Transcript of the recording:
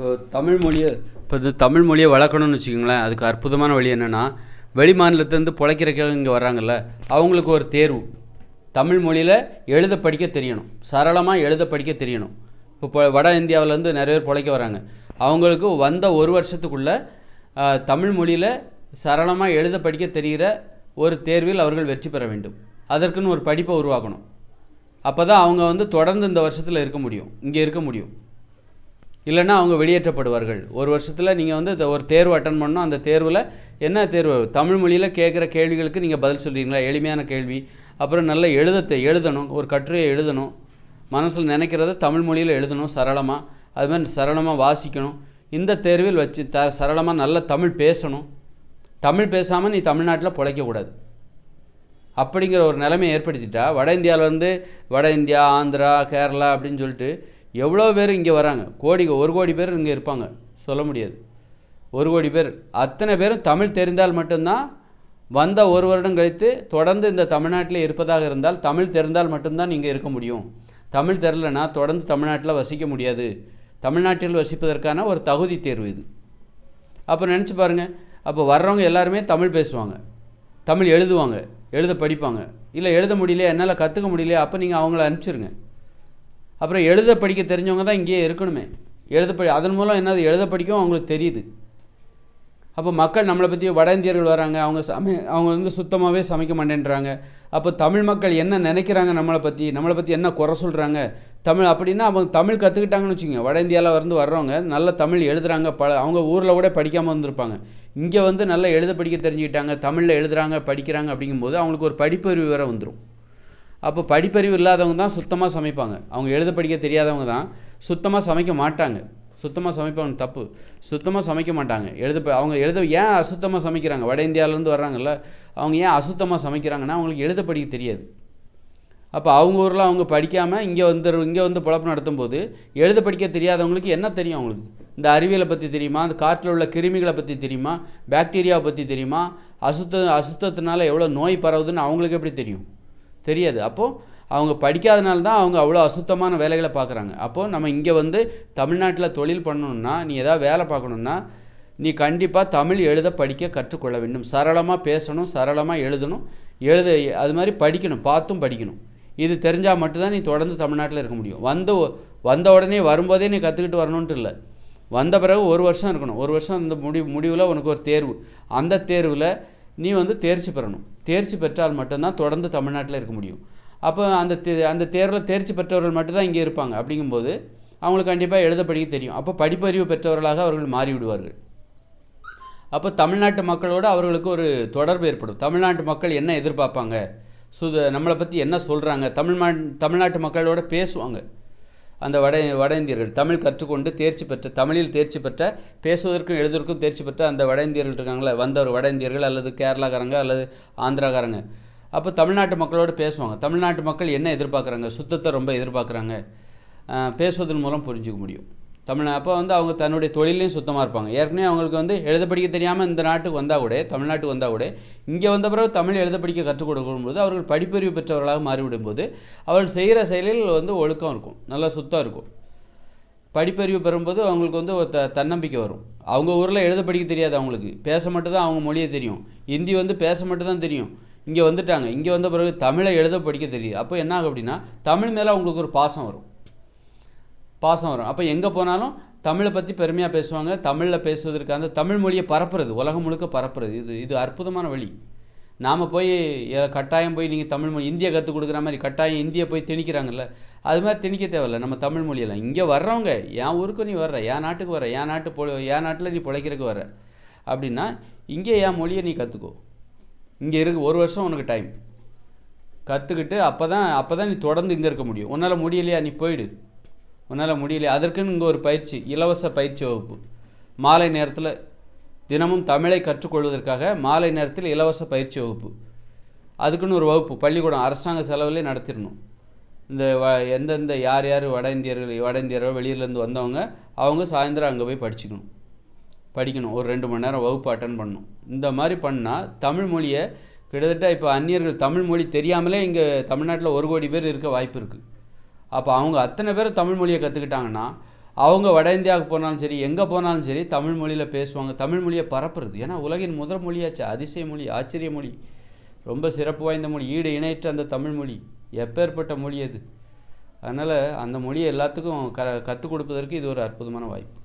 இப்போ தமிழ் மொழியை இப்போ இந்த தமிழ் மொழியை வளர்க்கணும்னு வச்சுக்கோங்களேன் அதுக்கு அற்புதமான வழி என்னென்னா வெளி மாநிலத்திலேருந்து பிழைக்கிறக்காக இங்கே வர்றாங்கல்ல அவங்களுக்கு ஒரு தேர்வு. தமிழ் மொழியில் எழுத படிக்க தெரியணும். சரளமாக எழுத படிக்க தெரியணும். இப்போ வட இந்தியாவிலேருந்து நிறைய பேர் பிழைக்க வராங்க அவங்களுக்கு வந்த ஒரு வருஷத்துக்குள்ளே தமிழ் மொழியில் சரளமாக எழுத படிக்க தெரிகிற ஒரு தேர்வில் அவர்கள் வெற்றி பெற வேண்டும். அதற்குன்னு ஒரு படிப்பை உருவாக்கணும். அப்போ தான் அவங்க வந்து தொடர்ந்து இந்த வருஷத்தில் இருக்க முடியும். இங்கே இருக்க முடியும். இல்லைன்னா அவங்க வெளியேற்றப்படுவார்கள். ஒரு வருஷத்தில் நீங்கள் வந்து இந்த ஒரு தேர்வு அட்டன் பண்ணணும். அந்த தேர்வில் என்ன தேர்வு? தமிழ் மொழியில் கேட்குற கேள்விகளுக்கு நீங்கள் பதில் சொல்கிறீங்களா எளிமையான கேள்வி. அப்புறம் நல்ல எழுதத்தை எழுதணும். ஒரு கட்டுரையை எழுதணும். மனசில் நினைக்கிறத தமிழ் மொழியில் எழுதணும் சரளமாக அது மாதிரி சரளமாக வாசிக்கணும். இந்த தேர்வில் வச்சு த சரளமாக நல்ல தமிழ் பேசணும். தமிழ் பேசாமல் நீ தமிழ்நாட்டில் பிழைக்கக்கூடாது அப்படிங்கிற ஒரு நிலைமையை ஏற்படுத்திட்டா வட இந்தியாவிலேருந்து வட இந்தியா ஆந்திரா கேரளா அப்படின்னு சொல்லிட்டு எவ்வளோ பேர் இங்கே வராங்க? கோடி ஒரு கோடி பேர் இங்கே இருப்பாங்க. சொல்ல முடியாது. ஒரு கோடி பேர். அத்தனை பேரும் தமிழ் தெரிந்தால் மட்டும்தான் வந்த ஒரு வருடம் கழித்து தொடர்ந்து இந்த தமிழ்நாட்டில் இருப்பதாக இருந்தால் தமிழ் தெரிந்தால் மட்டும்தான் நீங்கள் இருக்க முடியும். தமிழ் தெரிலனா தொடர்ந்து தமிழ்நாட்டில் வசிக்க முடியாது. தமிழ்நாட்டில் வசிப்பதற்கான ஒரு தகுதி தேர்வு இது. அப்போ நினச்சி பாருங்கள் அப்போ வர்றவங்க எல்லாருமே தமிழ் பேசுவாங்க. தமிழ் எழுதுவாங்க. எழுத படிப்பாங்க. இல்லை எழுத முடியலையா? என்னால் கற்றுக்க முடியலையா? அப்போ நீங்கள் அவங்கள அனுப்பிச்சிருங்க. அப்புறம் எழுத படிக்க தெரிஞ்சவங்க தான் இங்கேயே இருக்கணுமே. எழுத படி அதன் மூலம் என்னது? எழுத படிக்கவும் அவங்களுக்கு தெரியுது. அப்போ மக்கள் நம்மளை பற்றி வட இந்தியர்கள் வராங்க அவங்க சமை அவங்க வந்து சுத்தமாகவே சமைக்க மாட்டேன்றாங்க. அப்போ தமிழ் மக்கள் என்ன நினைக்கிறாங்க நம்மளை பற்றி நம்மளை பற்றி என்ன குறை சொல்கிறாங்க தமிழ் அப்படின்னா அவங்க தமிழ் கற்றுக்கிட்டாங்கன்னு வச்சுக்கோங்க. வட இந்தியாவில் வந்து வர்றவங்க நல்ல தமிழ் எழுதுகிறாங்க பல அவங்க ஊரில் கூட படிக்காமல் வந்திருப்பாங்க இங்கே வந்து நல்லா எழுத படிக்க தெரிஞ்சுக்கிட்டாங்க தமிழில் எழுதுகிறாங்க படிக்கிறாங்க அப்படிங்கும்போது அவங்களுக்கு ஒரு படிப்பறிவு வேறு வந்துடும் அப்போ படிப்பறிவு இல்லாதவங்க தான் சுத்தமாக சமைப்பாங்க. அவங்க எழுத படிக்க தெரியாதவங்க தான் சுத்தமாக சமைக்க மாட்டாங்க. சுத்தமாக சமைப்பாங்க தப்பு. சுத்தமாக சமைக்க மாட்டாங்க. எழுத அவங்க எழுத ஏன் அசுத்தமாக சமைக்கிறாங்க? வட இந்தியாவிலேருந்து வர்றாங்கல்ல அவங்க ஏன் அசுத்தமாக சமைக்கிறாங்கன்னா அவங்களுக்கு எழுத படிக்க தெரியாது. அப்போ அவங்க ஊரில் அவங்க படிக்காமல் இங்கே வந்து இங்கே வந்து பழப்பு நடத்தும் போது எழுத படிக்க தெரியாதவங்களுக்கு என்ன தெரியும் அவங்களுக்கு? இந்த அறிவியலை பற்றி தெரியுமா? அந்த காற்றில் உள்ள கிருமிகளை பற்றி தெரியுமா? பாக்டீரியாவை பற்றி தெரியுமா? அசுத்த அசுத்தத்தினால எவ்வளோ நோய் பரவுதுன்னு அவங்களுக்கு எப்படி தெரியும்? தெரியாது. அப்போது அவங்க படிக்காதனால தான் அவங்க அவ்வளோ அசுத்தமான வேலைகளை பார்க்குறாங்க. அப்போது நம்ம இங்கே வந்து தமிழ்நாட்டில் தொழில் பண்ணணும்னா நீ எதாவது வேலை பார்க்கணுன்னா நீ கண்டிப்பாக தமிழ் எழுத படிக்க கற்றுக்கொள்ள வேண்டும். சரளமாக பேசணும் சரளமாக எழுதணும் எழுத அது மாதிரி படிக்கணும் பார்த்தும் படிக்கணும். இது தெரிஞ்சால் மட்டும்தான் நீ தொடர்ந்து தமிழ்நாட்டில் இருக்க முடியும். வந்த வந்த உடனே வரும்போதே நீ கற்றுக்கிட்டு வரணுன்ட்டு இல்லை. வந்த பிறகு ஒரு வருஷம் இருக்கணும். ஒரு வருஷம் அந்த முடிவு முடிவில் உனக்கு ஒரு தேர்வு. அந்த தேர்வில் நீ வந்து தேர்ச்சி பெறணும். தேர்ச்சி பெற்றால் மட்டும்தான் தொடர்ந்து தமிழ்நாட்டில் இருக்க முடியும். அப்போ அந்த தே அந்த தேர்வில் தேர்ச்சி பெற்றவர்கள் மட்டும்தான் இங்கே இருப்பாங்க. அப்படிங்கும்போது அவங்களுக்கு கண்டிப்பாக எழுத படிக்க தெரியும். அப்போ படிப்பறிவு பெற்றவர்களாக அவர்கள் மாறிவிடுவார்கள் அப்போ தமிழ்நாட்டு மக்களோடு அவர்களுக்கு ஒரு தொடர்பு ஏற்படும். தமிழ்நாட்டு மக்கள் என்ன எதிர்பார்ப்பாங்க? சு நம்மளை பற்றி என்ன சொல்கிறாங்க தமிழ் தமிழ்நாட்டு மக்களோட பேசுவாங்க. அந்த வட வட இந்தியர்கள். தமிழ் கற்றுக்கொண்டு தேர்ச்சி பெற்ற தமிழில் தேர்ச்சி பெற்ற பேசுவதற்கும் எழுதுவதற்கும் தேர்ச்சி பெற்ற அந்த வட இந்தியர்கள் இருக்காங்களே வந்தவர் வட இந்தியர்கள் அல்லது கேரளாக்காரங்க அல்லது ஆந்திராக்காரங்க. அப்போ தமிழ்நாட்டு மக்களோடு பேசுவாங்க. தமிழ்நாட்டு மக்கள் என்ன எதிர்பார்க்குறாங்க? சுத்தத்தை ரொம்ப எதிர்பார்க்குறாங்க. பேசுவதன் மூலம் புரிஞ்சுக்க முடியும். தமிழ் அப்போ வந்து அவங்க தன்னுடைய தொழிலையும் சுத்தமாக இருப்பாங்க. ஏற்கனவே அவங்களுக்கு வந்து எழுத படிக்க தெரியாமல் இந்த நாட்டுக்கு வந்தால் கூட தமிழ்நாட்டுக்கு வந்தால் கூட இங்கே வந்த பிறகு தமிழ் எழுத படிக்க கற்றுக் கொடுக்கும்போது அவர்கள் படிப்பறிவு பெற்றவர்களாக மாறிவிடும்போது அவர்கள் செய்கிற செயலில் வந்து ஒழுக்கம் இருக்கும். நல்லா சுத்தம் இருக்கும். படிப்பறிவு பெறும்போது அவங்களுக்கு வந்து ஒரு த தன்னம்பிக்கை வரும். அவங்க ஊரில் எழுத படிக்க தெரியாது அவங்களுக்கு. பேச மட்டும் தான் அவங்க மொழியை தெரியும். ஹிந்தி வந்து பேச மட்டும் தான் தெரியும். இங்கே வந்துட்டாங்க. இங்கே வந்த பிறகு தமிழை எழுத படிக்க தெரியும் அப்போ என்ன ஆகும் அப்படின்னா தமிழ் மேலே அவங்களுக்கு ஒரு பாசம் வரும். பாசம் வரும். அப்போ எங்கே போனாலும் தமிழை பற்றி பெருமையாக பேசுவாங்க. தமிழில் பேசுவதற்கு அந்த தமிழ் மொழியை பரப்புறது உலகம் முழுக்க பரப்புறது. இது இது அற்புதமான வழி. நாம் போய் கட்டாயம் போய் நீங்கள் தமிழ் மொழி இந்தியை கற்றுக் கொடுக்குற மாதிரி கட்டாயம் இந்தியை போய் திணிக்கிறாங்கல்ல அது மாதிரி திணிக்க தேவையில்ல. நம்ம தமிழ் மொழியெல்லாம் இங்கே வர்றவங்க என் ஊருக்கு நீ வர்ற என் நாட்டுக்கு வர என் நாட்டு பொ என் நாட்டில் நீ பிழைக்கிறதுக்கு வர அப்படின்னா இங்கே என் மொழியை நீ கற்றுக்கோ இங்கே இருக்கு ஒரு வருஷம் உனக்கு டைம் கற்றுக்கிட்டு அப்போ தான் அப்போ தான் நீ தொடர்ந்து இங்கே இருக்க முடியும். உன்னால் முடியலையா? நீ போயிடு. உன்னால் முடியலையா. அதற்குன்னு இங்கே ஒரு பயிற்சி இலவச பயிற்சி வகுப்பு. மாலை நேரத்தில் தினமும் தமிழை கற்றுக்கொள்வதற்காக மாலை நேரத்தில் இலவச பயிற்சி வகுப்பு. அதுக்குன்னு ஒரு வகுப்பு பள்ளிக்கூடம் அரசாங்க செலவுலேயே நடத்திடணும். இந்த வ எந்தெந்த யார் யார் வட இந்தியர்கள் வட இந்தியர்கள் வெளியிலேருந்து வந்தவங்க அவங்க சாயந்தரம் அங்கே போய் படிச்சுக்கணும். படிக்கணும். ஒரு ரெண்டு மணி நேரம் வகுப்பு அட்டன் பண்ணணும். இந்த மாதிரி பண்ணால் தமிழ் மொழியை கிட்டத்தட்ட இப்போ அந்நியர்கள் தமிழ் மொழி தெரியாமலே இங்கே தமிழ்நாட்டில் ஒரு கோடி பேர் இருக்க வாய்ப்பு இருக்குது அப்போ அவங்க அத்தனை பேர் தமிழ் மொழியை கற்றுக்கிட்டாங்கன்னா அவங்க வட இந்தியாவுக்கு போனாலும் சரி எங்கே போனாலும் சரி தமிழ் மொழியில் பேசுவாங்க. தமிழ் மொழியை பரப்புறது. ஏன்னா உலகின் முதல் மொழியாச்சு அதிசய மொழி ஆச்சரிய மொழி. ரொம்ப சிறப்பு வாய்ந்த மொழி. ஈடு இணையற்ற அந்த தமிழ் மொழி. எப்பேற்பட்ட மொழி அது. அதனால் அந்த மொழியை எல்லாத்துக்கும் க கற்றுக் கொடுப்பதற்கு இது ஒரு அற்புதமான வாய்ப்பு.